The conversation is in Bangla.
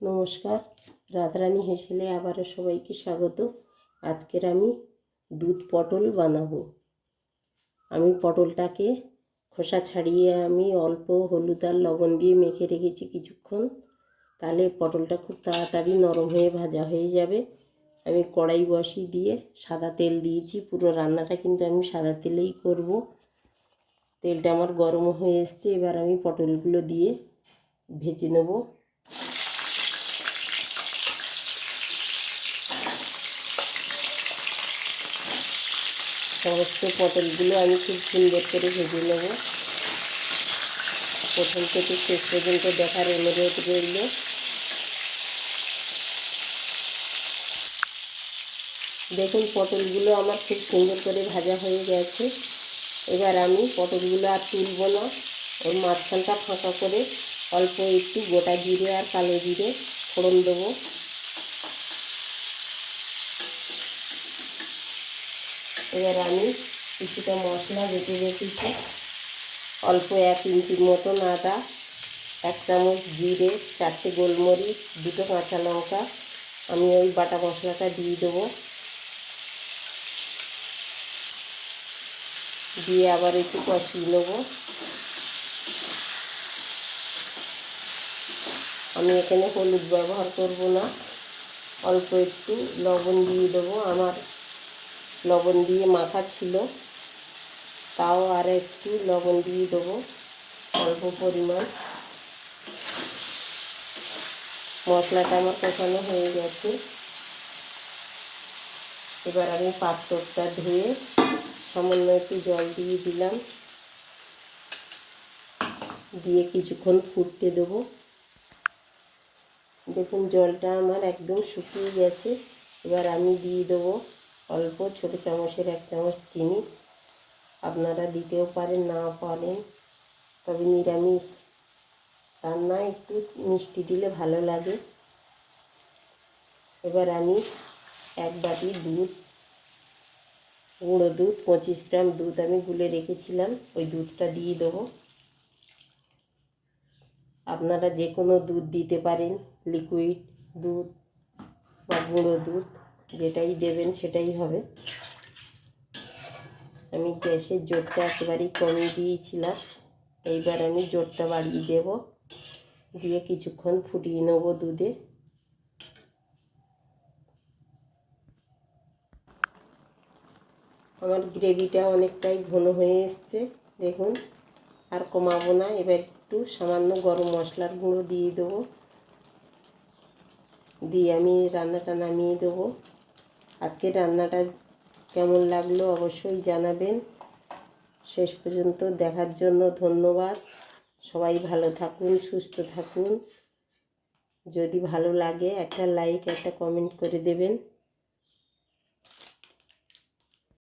নমস্কার। রাধারানী হেসেলে আবারও সবাইকে স্বাগত। আজকের আমি দুধ পটল বানাবো। আমি পটলটাকে খোসা ছাড়িয়ে আমি অল্প হলুদ আর লবণ দিয়ে মেখে রেখেছি কিছুক্ষণ। তাহলে পটলটা খুব তাড়াতাড়ি নরম হয়ে ভাজা হয়ে যাবে। আমি কড়াই বসি দিয়ে সাদা তেল দিয়েছি। পুরো রান্নাটা কিন্তু আমি সাদা তেলেই করব। তেলটা আমার গরম হয়ে এসছে। এবার আমি পটলগুলো দিয়ে ভেজে নেব। সমস্ত পটলগুলো আমি খুব সুন্দর করে ভেজে নেব। প্রথম থেকে শেষ পর্যন্ত দেখার অনুরোধ রইল। দেখুন, পটলগুলো আমার খুব সুন্দর করে ভাজা হয়ে গেছে। এবার আমি পটলগুলো আর তুলব না। ওর মাঝখানটা ফাঁকা করে অল্প একটু গোটা জিরে আর কালো জিরে ফোড়ন দেবো। এবার আমি কিছুটা মশলা বেটে রেখেছি। অল্প এক ইঞ্চির মতন আদা, এক চামচ জিরে, চারটে গোলমরিচ, দুটো কাঁচা লঙ্কা। আমি ওই বাটা মশলাটা দিয়ে দেবো। দিয়ে আবার একটু কষিয়ে নেব। আমি এখানে হলুদ ব্যবহার করব না। অল্প একটু লবণ দিয়ে দেবো। আমার লবণ দিয়ে মাখা ছিল। তাও আর একটু লবণ দিয়ে দেবো, অল্প পরিমাণ। মশলাটা আমার কষানো হয়ে গেছে। এবার আমি পাত্রটা ধুয়ে সামান্য একটু জল দিয়ে দিলাম। দিয়ে কিছুক্ষণ ফুটতে দেবো। দেখুন, জলটা আমার একদম শুকিয়ে গেছে। এবার আমি দিয়ে দেবো অল্প ছোটো চামচের এক চামচ চিনি। আপনারা দিতেও পারেন না পারেন। তবে নিরামিষ রান্না একটু মিষ্টি দিলে ভালো লাগে। এবার আমি এক বাটি দুধ, গুঁড়ো দুধ, পঁচিশ গ্রাম দুধ আমি গুলে রেখেছিলাম। ওই দুধটা দিয়ে দেবো। আপনারা যে কোনো দুধ দিতে পারেন, লিকুইড দুধ বা গুঁড়ো দুধ। যেটাই দেবেন সেটাই হবে। আমি গ্যাসের জোরটা একেবারেই কমিয়ে দিয়েছিলাম। এইবার আমি জোরটা বাড়িয়ে দেব। দিয়ে কিছুক্ষণ ফুটিয়ে নেব দুধে। আমার গ্রেভিটা অনেকটাই ঘন হয়ে এসছে। দেখুন, আর কমাবো না। এবার একটু সামান্য গরম মশলার গুঁড়ো দিয়ে দেবো। দিয়ে আমি রান্নাটা নামিয়ে দেবো। আজকে রান্নাটা কেমন লাগল অবশ্যই জানাবেন। শেষ পর্যন্ত দেখার জন্য ধন্যবাদ। সবাই ভালো থাকুন, সুস্থ থাকুন। যদি ভালো লাগে একটা লাইক, একটা কমেন্ট করে দেবেন।